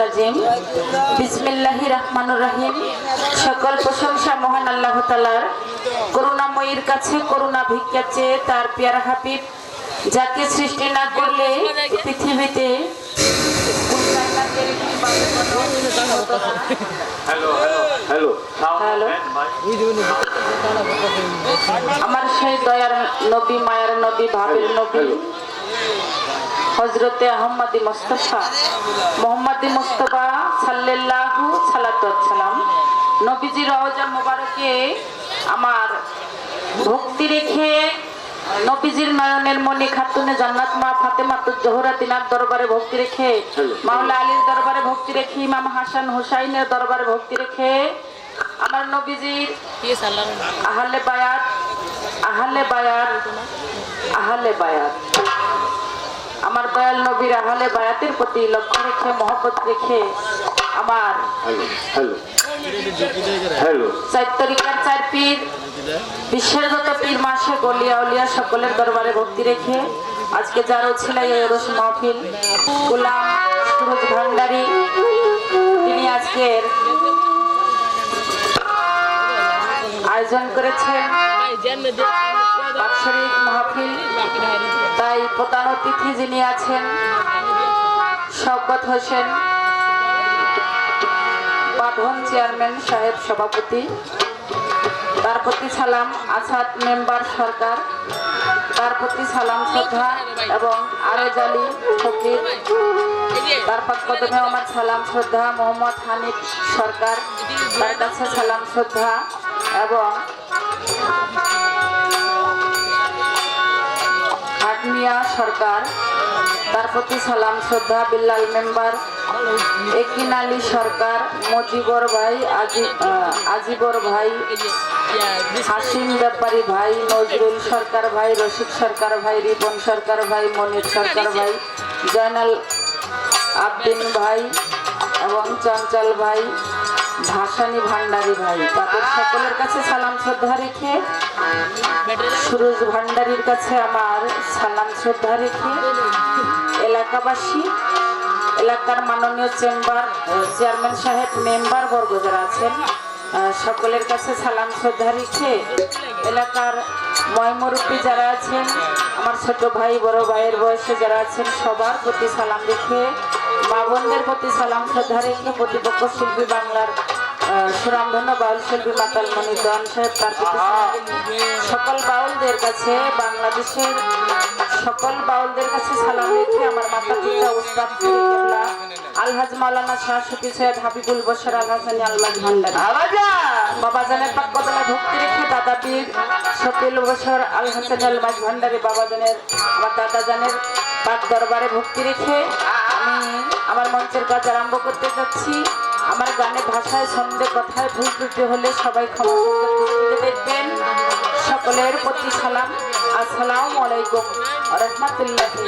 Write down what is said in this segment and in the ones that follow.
রাজিম। বিসমিল্লাহির রহমানির রহিম। সকল প্রশংসা মহান আল্লাহ তাআলার। করুণাময়ীর কাছে করুণা ভিক্ষা চেয়ে তার পেয়ারা হাবিব। যাকে সৃষ্টি না করলে পৃথিবীতে আমার সেই দয়ার নবী মায়ার নবী ভাবের নবী। হজরতে আহম্মদী মোস্তফা, মোহাম্মদী মোস্তফা সাল্লাল্লাহু সালাম নবীজি রওজা মোবারকে আমার ভক্তি রেখে নবীজির নয়নের মণি খাতুনে জান্নাত মা ফাতেমা তো জোহরা তিনার দরবারে ভক্তি রেখে, মাওলা আলীর দরবারে ভক্তি রেখে, ইমাম হাসান হুসাইনের দরবারে ভক্তি রেখে আমার নবীজির আহলে বায়াত আহলে বায়াত আহলে বায়াত। আমার দয়াল নবীর আহলে বায়াতের প্রতি লক্ষ্য রেখে মহব্বত রেখে আমার চার তরিকার চার পীর বিশ্বের যত পীর মাসে গলিয়া উলিয়া সকলের দরবারে ভক্তি রেখে আজকে যার ছিল এই রস মাহফিল গোলাম সুরজ ভান্ডারী তিনি আজকের আয়োজন করেছেন। বাৎসরিক মাহফিল। তাই প্রধান অতিথি যিনি আছেন, শওকত হোসেন বাঁধন চেয়ারম্যান সাহেব সভাপতি, তার প্রতি সালাম আসাদ মেম্বার সরকার, তার প্রতি সালাম শ্রদ্ধা এবং আরেজ আলী ফকির, তার কদমে আমার সালাম শ্রদ্ধা মোহাম্মদ হানিফ সরকার, তার কাছে সালাম শ্রদ্ধা এবং সরকার, তার প্রতি সালাম, শ্রদ্ধা, বিল্লাল মেম্বার একিন আলী সরকার, মজিবর ভাই আজিবর ভাই, হাসিম ব্যাপারী ভাই, নজরুল সরকার ভাই, রশিদ সরকার ভাই, রিপন সরকার ভাই, মনির সরকার ভাই, জয়নাল আবদিন ভাই এবং চঞ্চল ভাই ভাসানী ভান্ডারী ভাই। তাদের সকলের কাছে সালাম শ্রদ্ধা রেখে, সুরজ ভান্ডারীর কাছে আমার সালাম শ্রদ্ধা রেখে এলাকাবাসী, এলাকার মাননীয় চেম্বার, চেয়ারম্যান সাহেব, মেম্বার বর্গ যারা আছেন সকলের কাছে সালাম শ্রদ্ধা রেখে এলাকার ময়মরূপী যারা আছেন, আমার ছোট ভাই, বড় ভাইয়ের বয়সে যারা আছেন, সবার প্রতি সালাম রেখে মা বোনদের প্রতি সালাম শ্রদ্ধা রেখে প্রতিপক্ষ শিল্পী বাংলার সুরামধন্য বাউল শিল্পী মাতাল মণি দন সাহেব তার সকল বাউলদের কাছে বাংলাদেশের সকল বাউলদের কাছে সালাম রেখে আমার মাতা পিতা উস্তাদ আলহাজ মাওলানা শাহ শফি সৈয়দ হাবিবুল বশর আল হাসানি আলমাজ ভান্ডারী। বাবা জানের পাক কদমে ভক্তি রেখে দাদা পীর শফিল বশর আল হাসানি আলমাজ ভান্ডারী বাবা জানের আমার দাদা জানের পাক দরবারে ভক্তি রেখে আমি আমার মঞ্চের কাজ আরম্ভ করতে যাচ্ছি। আমার গানে ভাষায়, ছন্দে, কথায় ভুল ত্রুটি হলে সবাই ক্ষমা দেখবেন। সকলের প্রতি সালাম। আসসালাম আলাইকুম। রহমতুল্লাহি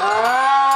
ওয়া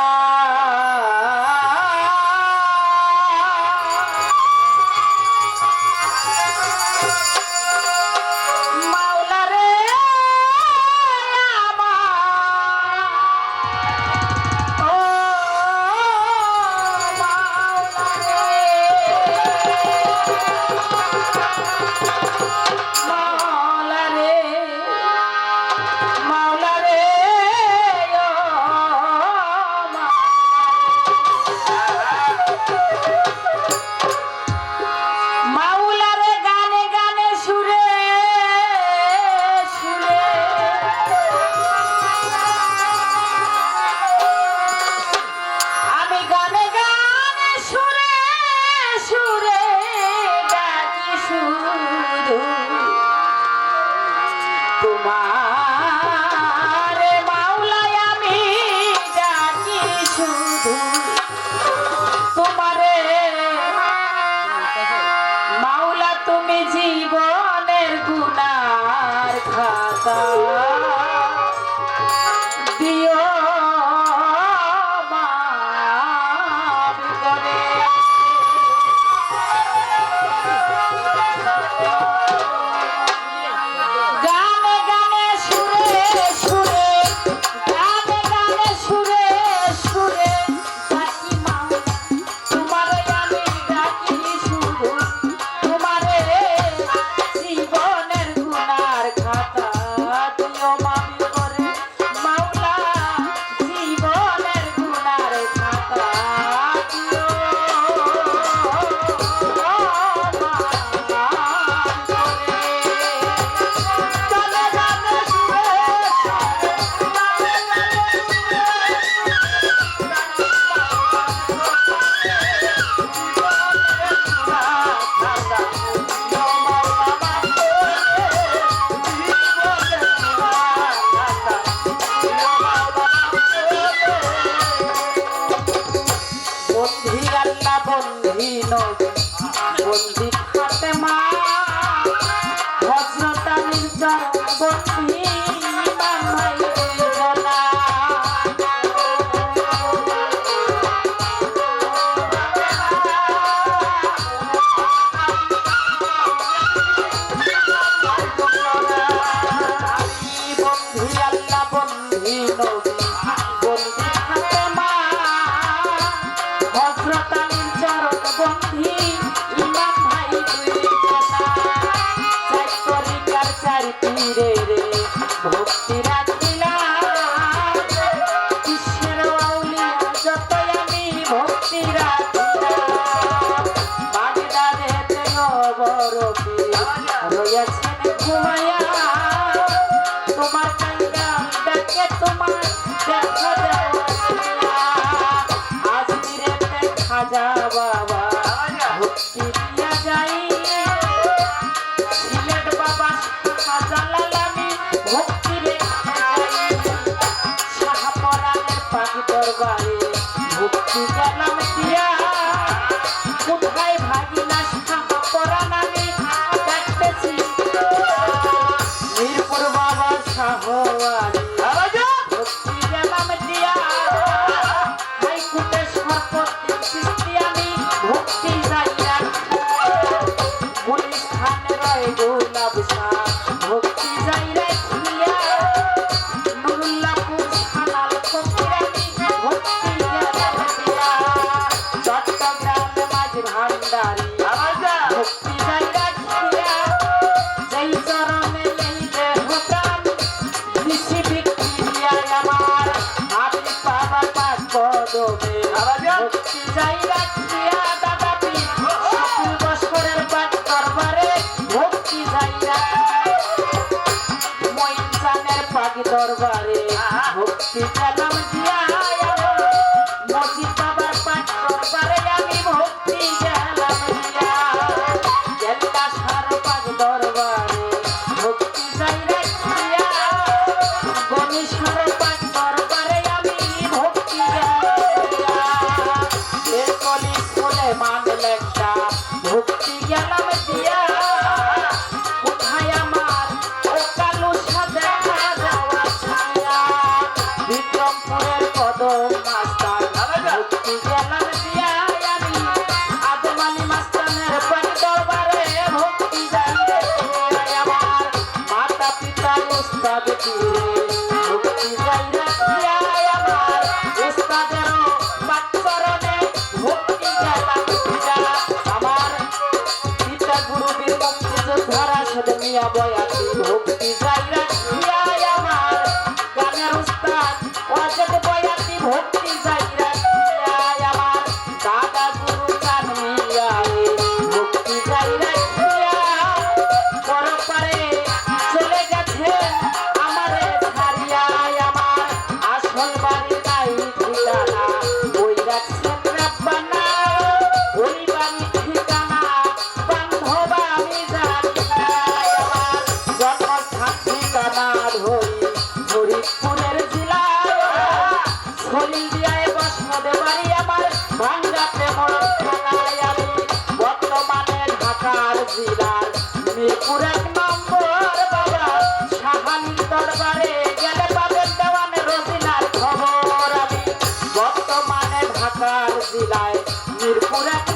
তীরে রে, ভক্তি রাখিলাম। কৃষ্ণের আউলিয়া যত আমি ভক্তি রাখিলাম। বাগদা দেতে অবর রয়েছেন ঘুমায়া তোমার কাঙ্গা ডাকে, তোমার দেখা দেওয়া আজ তীরে খাজা বাবা পারে ভক্তি কালাম দিয়ে দরবারে। ঢাকার জেলায় মিরপুর এক